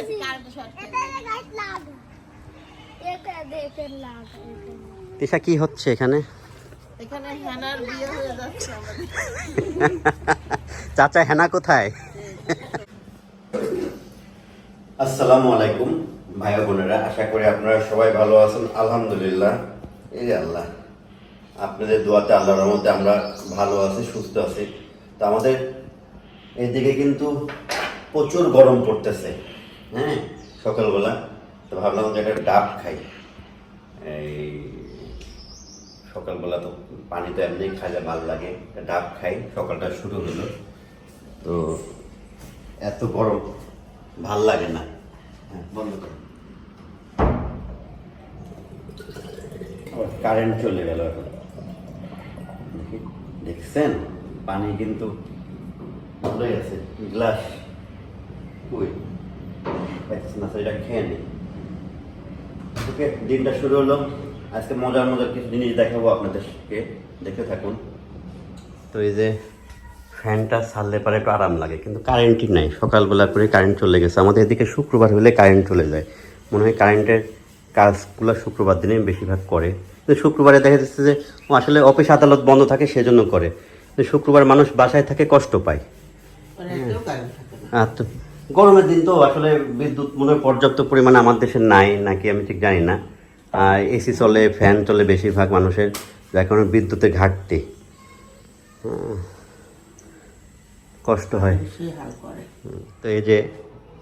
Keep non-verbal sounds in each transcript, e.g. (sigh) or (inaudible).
Short Tisha কি হচ্ছে এখানে? এখানে হেনার বিয়ে হয়ে যাচ্ছে আমাদের। (laughs) চাচা হেনা কোথায়? আসসালামু আলাইকুম ভাই বোনেরা আশা করি আপনারা সবাই ভালো আছেন আলহামদুলিল্লাহ। এই আল্লাহ আপনাদের দোয়াতে আল্লাহর রহমতে আমরা ভালো আছি সুস্থ আছি। তো আমাদের এদিকে কিন্তু প্রচুর গরম পড়তেছে। হ্যাঁ সকালবেলা তো ভাবলাম যে একটা ডাব খাই। এই সকালবেলা তো পানি তো এমনি খাইলে ভালো লাগে ডাব খাই, সকালটা শুরু হলো। তো এত গরম, ভালো লাগে না। হ্যাঁ বন্ধ করো। কারেন্ট চলে গেল এখন। দেখছেন? পানি কিন্তু ভালোই আছে, গ্লাস। ওই পাইতেছে না এটা খেয়ে নি ওকে দিনটা শুরু হলো। আজকে মজার মজার কিছু জিনিস দেখাবো আপনাদেরকে। দেখতে থাকুন। তো এই যে ফ্যানটা ছাড়লে পরে একটু আরাম লাগে কিন্তু কারেন্টই নাই। সকালবেলা করে কারেন্ট চলে গেছে। আমাদের এদিকে শুক্রবার হলে কারেন্ট চলে যায়। মনে হয় কারেন্টের কাজগুলো শুক্রবার দিনে বেশিরভাগ করে। কিন্তু শুক্রবারে দেখা যাচ্ছে যে আসলে অফিস আদালত বন্ধ থাকে সেজন্য করে। শুক্রবার মানুষ বাসায় থাকে কষ্ট পায়। মানে আর তো গরমের দিন তো আসলে বিদ্যুৎ মনে হয় পর্যাপ্ত পরিমাণে আমার দেশে নাই নাকি আমি ঠিক জানি না। এসি চলে ফ্যান চলে বেশিরভাগ মানুষের যার কারণে বিদ্যুতের ঘাটতি। কষ্ট হয়। তো এই যে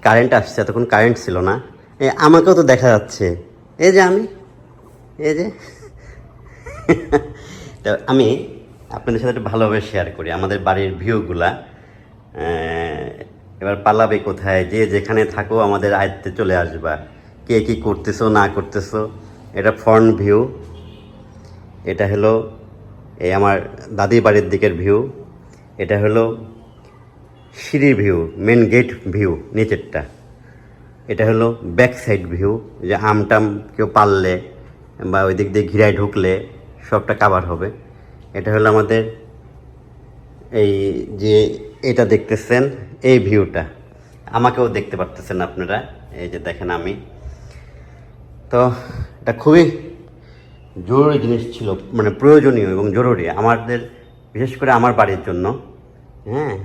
কারেন্ট আসছে এতক্ষণ কারেন্ট ছিল না। এ আমাকেও তো দেখা যাচ্ছে। এই যে আমি এই যে। (laughs) তো আমি আপনাদের সাথে একটু ভালোভাবে শেয়ার করি আমাদের বাড়ির ভিউগুলা এবার পালাবে কোথায়? যে যেখানে থাকো, আমাদের আয়ত্তে চলে আসবা। কে কি করতেছো, না করতেছো, এটা ফ্রন্ট ভিউ এটা হলো এই আমার দাদির বাড়ির দিকের ভিউ এটা হলো সিঁড়ি ভিউ মেন গেট ভিউ নিচেরটা। এটা হলো ব্যাক সাইড ভিউ যে আমটাম কেউ পারলে বা ওই দিক দিয়ে ঘিরায় ঢুকলে সবটা কাভার হবে। এটা হলো আমাদের এই যে এটা দেখতেছেন, এই ভিউটা। আমাকেও দেখতে পারতেছেন আপনারা, এই যে দেখেন আমি। তো এটা খুবই জরুরি জিনিস ছিল মানে প্রয়োজনীয় এবং জরুরি আমাদের, বিশেষ করে আমার বাড়ির জন্য হ্যাঁ?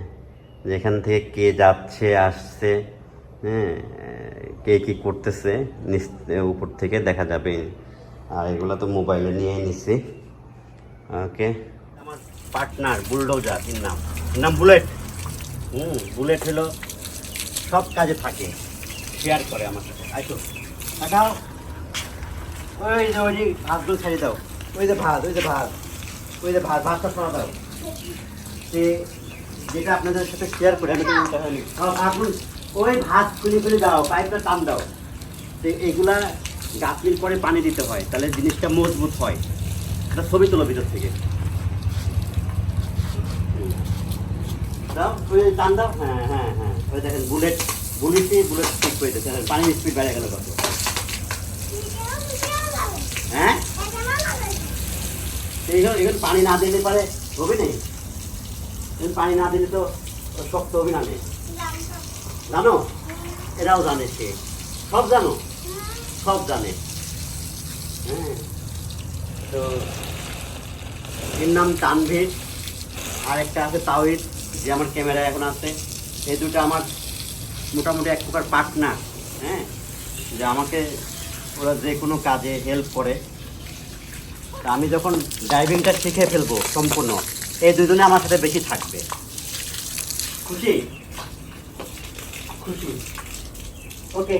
যেখান থেকে কে যাচ্ছে, আসছে হ্যাঁ? কে কী করতেছে, নিচ উপর থেকে দেখা যাবে। আর এগুলো তো মোবাইলে নিয়ে নিছি। ওকে। আমার পার্টনার, বুলডোজার নাম। নাম বুলেট। হুম বুলেট হলো, সব কাজে থাকে। শেয়ার করে আমার সাথে। আইসো দেখাও। ওই যে ওই যে, ভাতগুলো ছাড়িয়ে দাও। ওই যে ভাত, ওই যে ভাত। ওই যে ভাত, ভাতটা শোনা দাও। সে যেটা আপনাদের সাথে শেয়ার করে, আমি তো এখন ওই ভাত খুলে খুলে দাও, পাইপটা টান দাও। তো এগুলা গাছলির পরে পানি দিতে হয়, তাহলে জিনিসটা মজবুত হয়। একটা ছবি তোলো ভিতর থেকে। দাও হ্যাঁ হ্যাঁ হ্যাঁ। দেখেন বুলেট বুলেট ঠিক করে পানির স্পিড বেড়ে গেল কত। হ্যাঁ? পানি না দিলে পারে হবে এগুলো পানি না দিলে তো শক্ত হবে না জানো? এরাও জানে সে। সব জানো? সব জানে। হ্যাঁ। তো, এর নাম তানভীর আর একটা আছে তাওহিদ। যে আমার ক্যামেরা এখন আছে এই দুটো আমার মোটামুটি এক প্রকার পার্টনার হ্যাঁ? যে আমাকে ওরা যে কোনো কাজে হেল্প করে। তা আমি যখন ড্রাইভিংটা শিখে ফেলব সম্পূর্ণ এই দুজনে আমার সাথে বেশি থাকবে। খুশি? খুশি। ওকে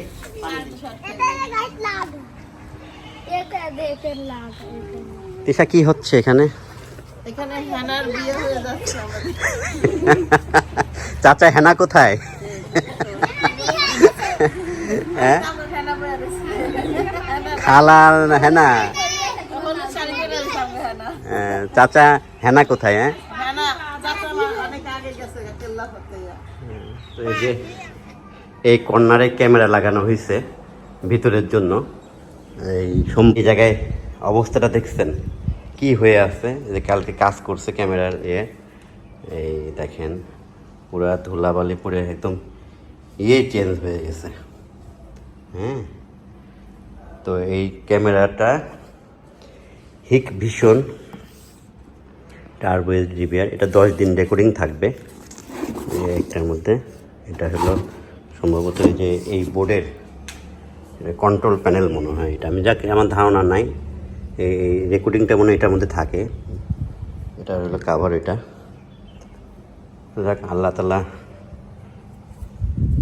তিশা কি হচ্ছে এখানে? এখানে হেনার বিয়ে হয়ে যাচ্ছে আমাদের। চাচা হেনা কোথায়? হ্যাঁ? আমরা হেনা? আহ, চাচা হেনা কোথায় হ্যাঁ? এই যে এই কর্নারে ক্যামেরা লাগানো হয়েছে ভিতরের জন্য। এই এই জায়গায় অবস্থাটা দেখছেন? কি হয়ে আছে? যে কালকে কাজ করছে ক্যামেরার ইয়ে এই দেখেন, পুরা ধুলাবালি পুরো একদম ইয়ে চেঞ্জ হয়ে গেছে। হ্যাঁ? তো এই ক্যামেরাটা হিক ভীষণ টার্বো জিবিআর এটা দশ দিন রেকর্ডিং থাকবে। একটার মধ্যে। এটা হলো সম্ভবত যে এই বোর্ডের কন্ট্রোল প্যানেল মনে হয় এটা। আমি যাক, আমার ধারণা নাই। এই রেকর্ডিংটা মনে এটার মধ্যে থাকে। এটা হলো কাভার এটা। আল্লাহ তালা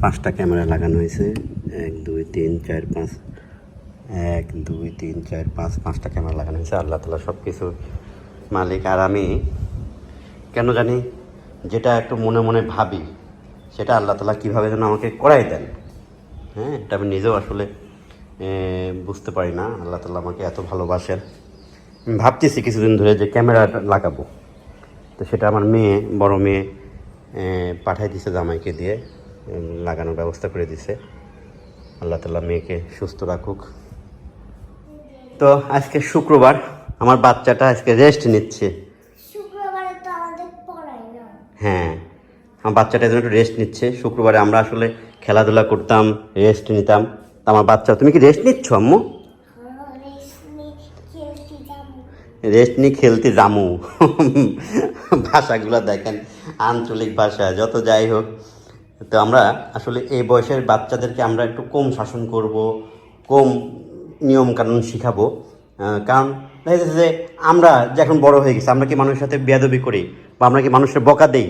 পাঁচটা ক্যামেরা লাগানো হয়েছে। এক, দুই, তিন, চার, পাঁচ। এক, দুই, তিন, চার, পাঁচ, পাঁচটা ক্যামেরা লাগানো হয়েছে। আল্লাহ তালা সব কিছু মালিক আর আমি। কেন জানি যেটা একটু মনে মনে ভাবি, সেটা আল্লাহ তালা কীভাবে যেন আমাকে করাই দেন। হ্যাঁ এটা আমি নিজেও আসলে বুঝতে পারি না। আল্লাহ তালা আমাকে এত ভালোবাসেন। ভাবতেছি কিছুদিন ধরে যে ক্যামেরা লাগাবো। তো সেটা আমার মেয়ে বড় মেয়ে পাঠাই দিছে জামাইকে দিয়ে। লাগানোর ব্যবস্থা করে দিছে। আল্লাহ তালা মেয়েকে সুস্থ রাখুক। তো আজকে শুক্রবার আমার বাচ্চাটা আজকে রেস্ট নিচ্ছে। হ্যাঁ আমার বাচ্চাটা একটু রেস্ট নিচ্ছে। শুক্রবারে আমরা আসলে খেলাধুলা করতাম রেস্ট নিতাম। আমার বাচ্চা, তুমি কি রেস্ট নিচ্ছ আম্মু? রেস্ট নিয়ে খেলতে জামু ভাষাগুলো দেখেন, আঞ্চলিক ভাষা, যত যাই হোক। তো আমরা আসলে এই বয়সের বাচ্চাদেরকে আমরা একটু কম শাসন করব, কম নিয়ম কানুন শিখাবো কারণ দেখা যাচ্ছে যে আমরা যে এখন বড় হয়ে গেছি, আমরা কি মানুষের সাথে বেয়াদবি করি বা আমরা কি মানুষের বকা দেই?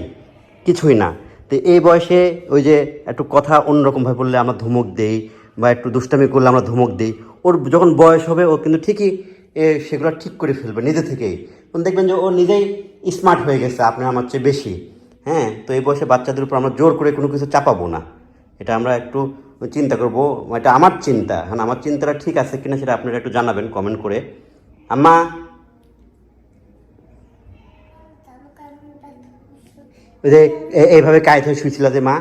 কিছুই না। তো এই বয়সে ওই যে একটু কথা অন্যরকমভাবে বললে আমরা ধমক দেই বা একটু দুষ্টামি করলে আমরা ধমক দিই। ওর যখন বয়স হবে, ও কিন্তু ঠিকই সেগুলো ঠিক করে ফেলবে নিজে থেকেই। তখন দেখবেন যে ও নিজেই স্মার্ট হয়ে গেছে, আপনার আমার চেয়ে বেশি। হ্যাঁ তো এই বয়সে বাচ্চাদের উপর আমরা জোর করে কোনো কিছু চাপাবো না। এটা আমরা একটু চিন্তা করব, এটা আমার চিন্তা। হ্যাঁ আমার চিন্তাটা ঠিক আছে কিনা সেটা আপনারা একটু জানাবেন কমেন্ট করে। আম্মা! যে এইভাবে কায়ত হয়ে শুয়েছিল যে মা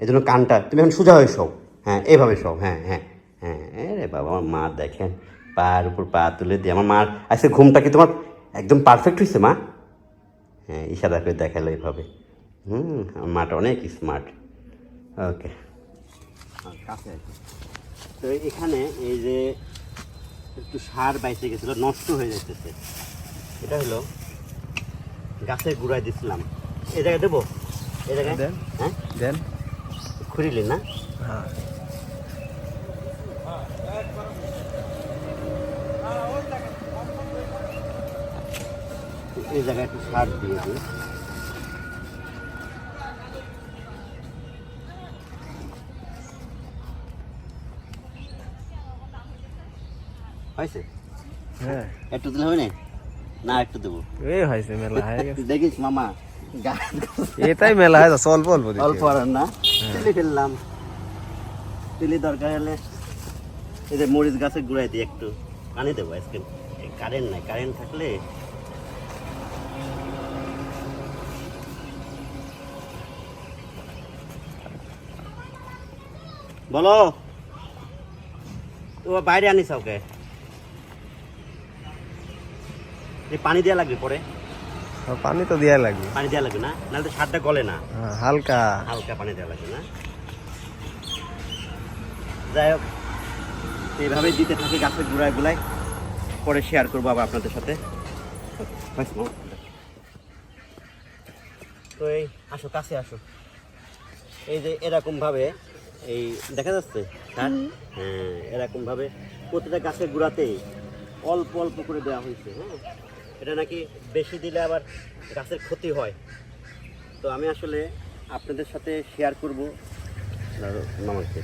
এই জন্য কানটা, তুমি এখন সোজা হয়ে শোও। হ্যাঁ এভাবে সব হ্যাঁ হ্যাঁ হ্যাঁ রে বাবা আমার মা দেখেন পায়ের উপর পা তুলে দিয়ে আমার মার আজকে ঘুমটা কি তোমার একদম পারফেক্ট হয়েছে মা? হ্যাঁ ইশারা করে দেখাল এইভাবে হুম আমার মাটা অনেক স্মার্ট ওকে কাছে তো এখানে এই যে একটু সার বাইতে গেছিল নষ্ট হয়ে যাইতেছে। এটা হলো গাছের গুঁড়ায় দিছিলাম। এই জায়গায় দেবো? এই জায়গায়? দেন। হ্যাঁ? দেন। খুঁড়িলি না? হ্যাঁ। এই জায়গায় একটু সার দিয়ে দিই। হয়েছে? হ্যাঁ। একটু দিলে হবে না? না একটু দেবো। এই হয়েছে মেলা হয়ে গেছে। দেখিস মামা এটাই মেলা হয়ে অল্প অল্প অল্প আর না। তুলি ফেললাম। তুলি দরকার হলে এই যে মরিচ গাছের গুঁড়াই দিই একটু। পানি দেবো আজকে। কারেন্ট নাই কারেন্ট থাকলে বলো। ও বাইরে আনিস ওকে। পানি দেওয়া লাগবে পরে? পানি তো দেওয়া লাগবে। পানি দেওয়া লাগবে না? নাহলে তো সারটা গলে না। হ্যাঁ, হালকা। হালকা পানি দেওয়া লাগবে না। যাই হোক এইভাবেই দিতে থাকি গাছের গুড়ায় গুলাই পরে শেয়ার করব আবার আপনাদের সাথে। তো এই আসো কাছে আসো। এই যে এরকম ভাবে এই দেখা যাচ্ছে? হ্যাঁ? হ্যাঁ এরকম ভাবে প্রতিটা গাছের গুঁড়াতেই অল্প অল্প করে দেওয়া হয়েছে হ্যাঁ? এটা নাকি বেশি দিলে আবার গাছের ক্ষতি হয়? তো আমি আসলে আপনাদের সাথে শেয়ার করব। মামাকে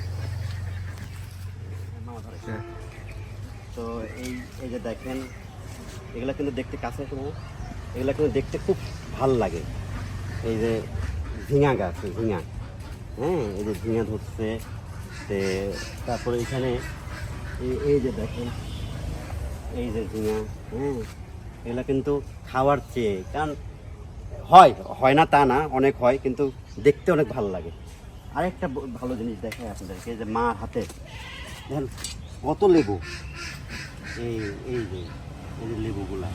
হ্যাঁ। তো এই এই যে দেখেন এগুলা কিন্তু দেখতে কাছে সময় এগুলা কিন্তু দেখতে খুব ভালো লাগে। এই যে ঝিঙা গাছ ঝিঙা। হ্যাঁ এই যে ঝিঙা ধরছে, তে তারপরে এখানে এই যে দেখেন, এই যে ঝিঙা হ্যাঁ এগুলা কিন্তু খাওয়ার চেয়ে, কারণ হয় হয় না তা না, অনেক হয়, কিন্তু দেখতে অনেক ভালো লাগে। আরেকটা ভালো জিনিস দেখায় আপনাদেরকে যে মার হাতে, দেখেন কত লেবু। এই এই যে এই যে লেবুগুলা।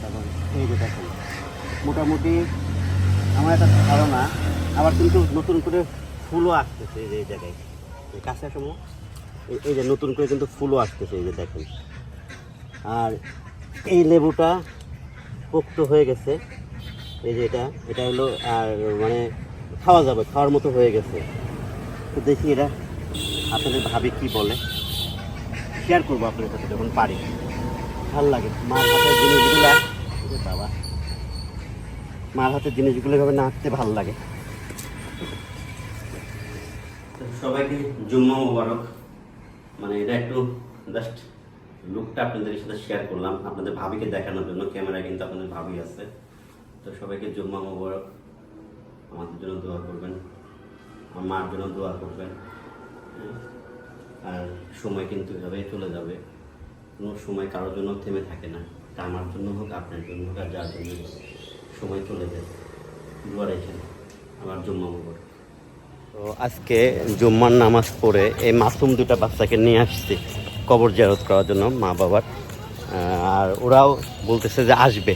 তারপর এই যে দেখেন, মোটামুটি আমার একটা ধারণা আবার কিন্তু নতুন করে ফুলও আসতেছে এই যে এই জায়গায় কাছে সময়। এই- যে নতুন করে কিন্তু ফুলও আসতেছে এই যে দেখেন। আর এই লেবুটা পোক্ত হয়ে গেছে। এই যে এটা এটা হলো আর মানে খাওয়া যাবে, খাওয়ার মতো হয়ে গেছে। তো দেখি এরা আপনাদের ভাবি কি বলে। শেয়ার করব আপনাদের সাথে যখন পারি। ভালো লাগে। মার হাতের জিনিসগুলো বাবা। মার হাতের জিনিসগুলো এভাবে নাচতে ভালো লাগে। সবাইকে জুম্মা মোবারক। মানে এটা একটু জাস্ট লুকটা আপনাদের সাথে শেয়ার করলাম, আপনাদের ভাবিকে দেখানোর জন্য ক্যামেরা কিন্তু আপনাদের ভাবি আছে। তো সবাইকে জুম্মা মোবারক, আমাদের জন্য দোয়া করবেন, আমার মার জন্য দোয়া করবেন? আর সময় কিন্তু এভাবেই চলে যাবে। কোনো সময় কারোর জন্য থেমে থাকে না। তা আমার জন্য হোক, আপনার জন্য হোক, আর যার জন্য সময় চলে যায়। দোয়া রেখেন। তো আজকে জুম্মার নামাজ পড়ে এই মাসুম দুটা বাচ্চাকে নিয়ে আসছি কবর জিয়ারত করার জন্য, মা বাবার। আর ওরাও বলতেছে যে আসবে।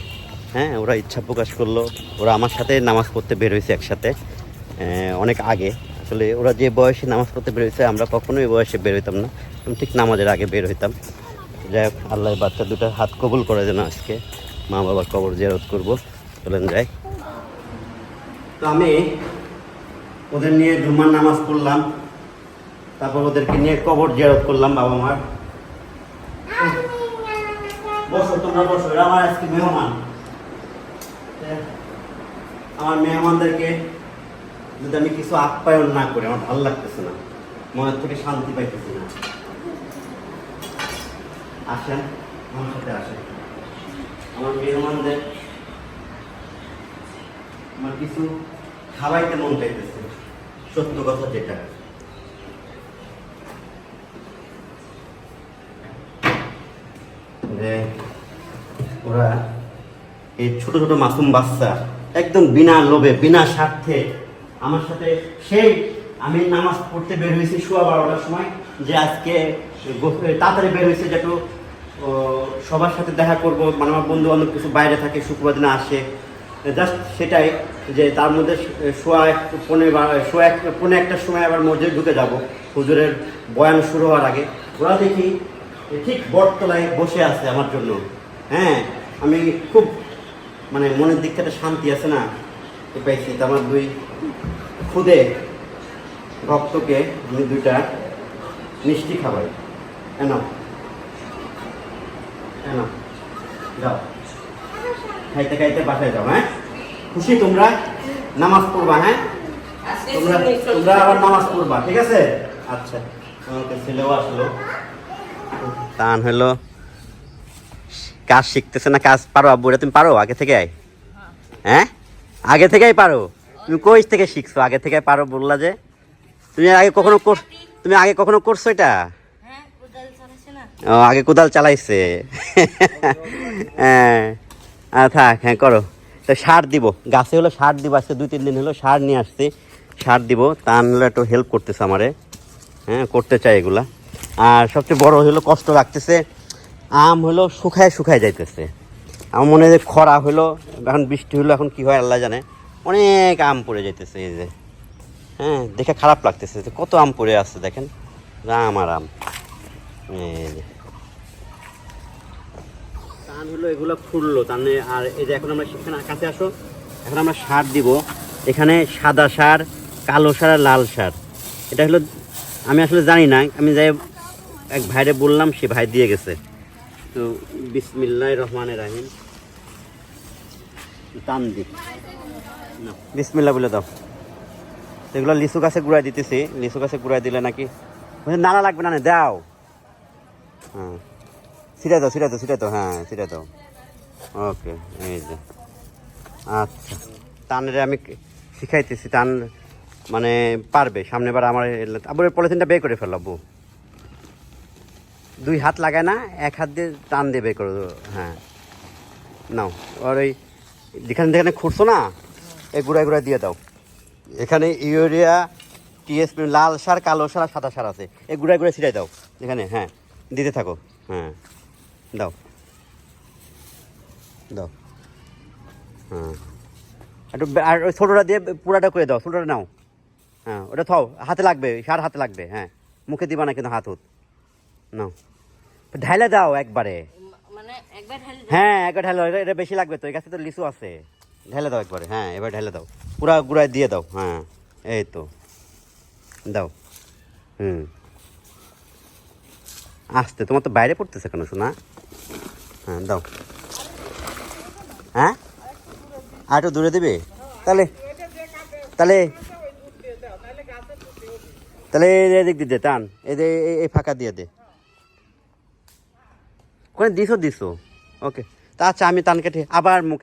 হ্যাঁ ওরা ইচ্ছা প্রকাশ করল। ওরা আমার সাথে নামাজ পড়তে বের হয়েছে একসাথে। অনেক আগে। আসলে ওরা যে বয়সে নামাজ পড়তে বের হয়েছে, আমরা কখনোই বয়সে বের হইতাম না। ঠিক নামাজের আগে বের হইতাম। যাই হোক আল্লাহ বাচ্চা দুটো হাত কবুল করে যেন আজকে মা বাবার কবর জিয়ারত করব। চলেন যাই। তো আমি ওদের নিয়ে জুম্মার নামাজ পড়লাম, তারপর ওদেরকে নিয়ে কবর জিয়ারত করলাম বাবা মার। বসো, তোমরা বসো, এরা আমার আজকে মেহমান। আমার মেহমানদেরকে যদি আমি কিছু আপ্যায়ন না করি, আমার ভালো লাগতেছে না, মনের থেকে শান্তি পাইতেছি না। আসেন, আমার সাথে আসেন। আমার মেহমানদের আমার কিছু খাওয়াইতে মন চাইতেছে সত্য কথা যেটা। যে ওরা এই ছোট ছোট মাসুম বাচ্চা একদম বিনা লোভে বিনা স্বার্থে আমার সাথে সেই আমি নামাজ পড়তে বের হয়েছি শোয়া বারোটার সময় যে আজকে তাড়াতাড়ি বের হয়েছে যে একটু ও, সবার সাথে দেখা করব মানে আমার বন্ধু বান্ধব কিছু বাইরে থাকে শুক্রবার দিনে আসে জাস্ট সেটাই যে তার মধ্যে শোয়া পনে শোয়া পনে একটার সময় আবার মসজিদে ঢুকে যাব। হুজুরের বয়ান শুরু হওয়ার আগে। ওরা দেখি ঠিক বটতলায় বসে আছে আমার জন্য। হ্যাঁ আমি খুব মানে মনের দিক থেকে শান্তি আছে না? পাইছি, তো আমার দুই খুদে ভক্তকে আমি দুইটা মিষ্টি খাবাই কেন কেন যাও। খাইতে খাইতে বাসায় যাও হ্যাঁ? খুশি তোমরা? নামাজ পড়বা হ্যাঁ? তোমরা তোমরা আবার নামাজ পড়বা ঠিক আছে? আচ্ছা আমাকে ছেলেও আসলো। টান হলো কাজ শিখতেছে না কাজ পারো আব্বু তুমি পারো আগে থেকে? হ্যাঁ। আগে থেকেই পারো? তুমি কই থেকে শিখছো? আগে থেকে পারো বললা যে। তুমি আগে কখনো কর- তুমি আগে কখনো করছ এটা? ও আগে কোদাল চালাইছে। হ্যাঁ। আহ, থাক হ্যাঁ করো। তো সার দিব। গাছে হলো সার দিব, আজকে দুই, তিন দিন হলো সার নিয়ে আসছি। সার দিব, তা হলো একটু হেল্প করতেছে আমারে। হ্যাঁ করতে চাই এগুলা। আর সবচেয়ে বড় হলো কষ্ট লাগতেছে, আম হলো শুকায় শুকায় যাইতেছে। আমার মনে হয় যে খরা হলো, এখন বৃষ্টি হলো, এখন কি হয় আল্লাহ জানে। অনেক আম পড়ে যাইতেছে এই যে। হ্যাঁ দেখে খারাপ লাগতেছে কত আম পড়ে আছে দেখেন। রাম আর আম। এই যে। টান হলো এগুলো ফুললো তাহলে আর এই যে এখন আমরা সেখানে কাছে আসো এখন আমরা সার দিব। এখানে সাদা সার কালো সার আর লাল সার। এটা হলো আমি আসলে জানি না আমি যাই এক ভাইরে বললাম সে ভাই দিয়ে গেছে। তো বিসমিল্লাহ রহমানের রাহিম। না, বিসমিল্লাহ বলে দাও। এগুলো লিচু গাছে গুড়াই দিতেছি লিচু গাছে গুড়াই দিলে নাকি নানা লাগবে না, দাও। হ্যাঁ। ছিটাই দাও ছিটাই দাও ছিটাই দাও হ্যাঁ ছিটাই দাও ওকে এই যে। আচ্ছা। টানের আমি শিখাইতেছি টান মানে পারবে সামনে বার আমার আবার পলিথিনটা বের করে ফেলাবো দুই হাত লাগায় না, এক হাত দিয়ে টান দিয়ে বের করে হ্যাঁ। নাও, আর ওই যেখানে যেখানে খুঁড়ছো না, এই গুঁড়ায় গুঁড়ায় দিয়ে দাও। এখানে ইউরিয়া, টিএসপি, লাল সার, কালো সার সাদা সার আছে। এই গুঁড়ায় গুঁড়ায় ছিটাই দাও, এখানে হ্যাঁ দিতে থাকো হ্যাঁ। দাও। দাও। হ্যাঁ। একটু আর ওই ছোটোটা দিয়ে পুরাটা করে দাও ছোটোটা নাও। হ্যাঁ ওটা থাও হাতে লাগবে সার হাতে লাগবে হ্যাঁ। মুখে দিবা না কিন্তু হাত হুত। নাও। ঢাইলে দাও একবারে। মানে হ্যাঁ একবার ঢালো এটা- এটা বেশি লাগবে তো এই গাছে তো লিচু আছে। ঢেলে দাও একবারে হ্যাঁ এবার ঢেলে দাও। পুরা গুড়ায় দিয়ে দাও হ্যাঁ এই তো। দাও। হুম। আসতে তোমার তো বাইরে পড়তেছে কেন শোনা হ্যাঁ দাও। হ্যাঁ? আর একটু দূরে দেবে? তাহলে তাহলে তাহলে এদিক দিয়ে দে, টান। এই- এই ফাঁকা দিয়ে দে। ওখানে দিছো দিছো? ওকে। তা আচ্ছা আমি টান কেটে আবার মুখ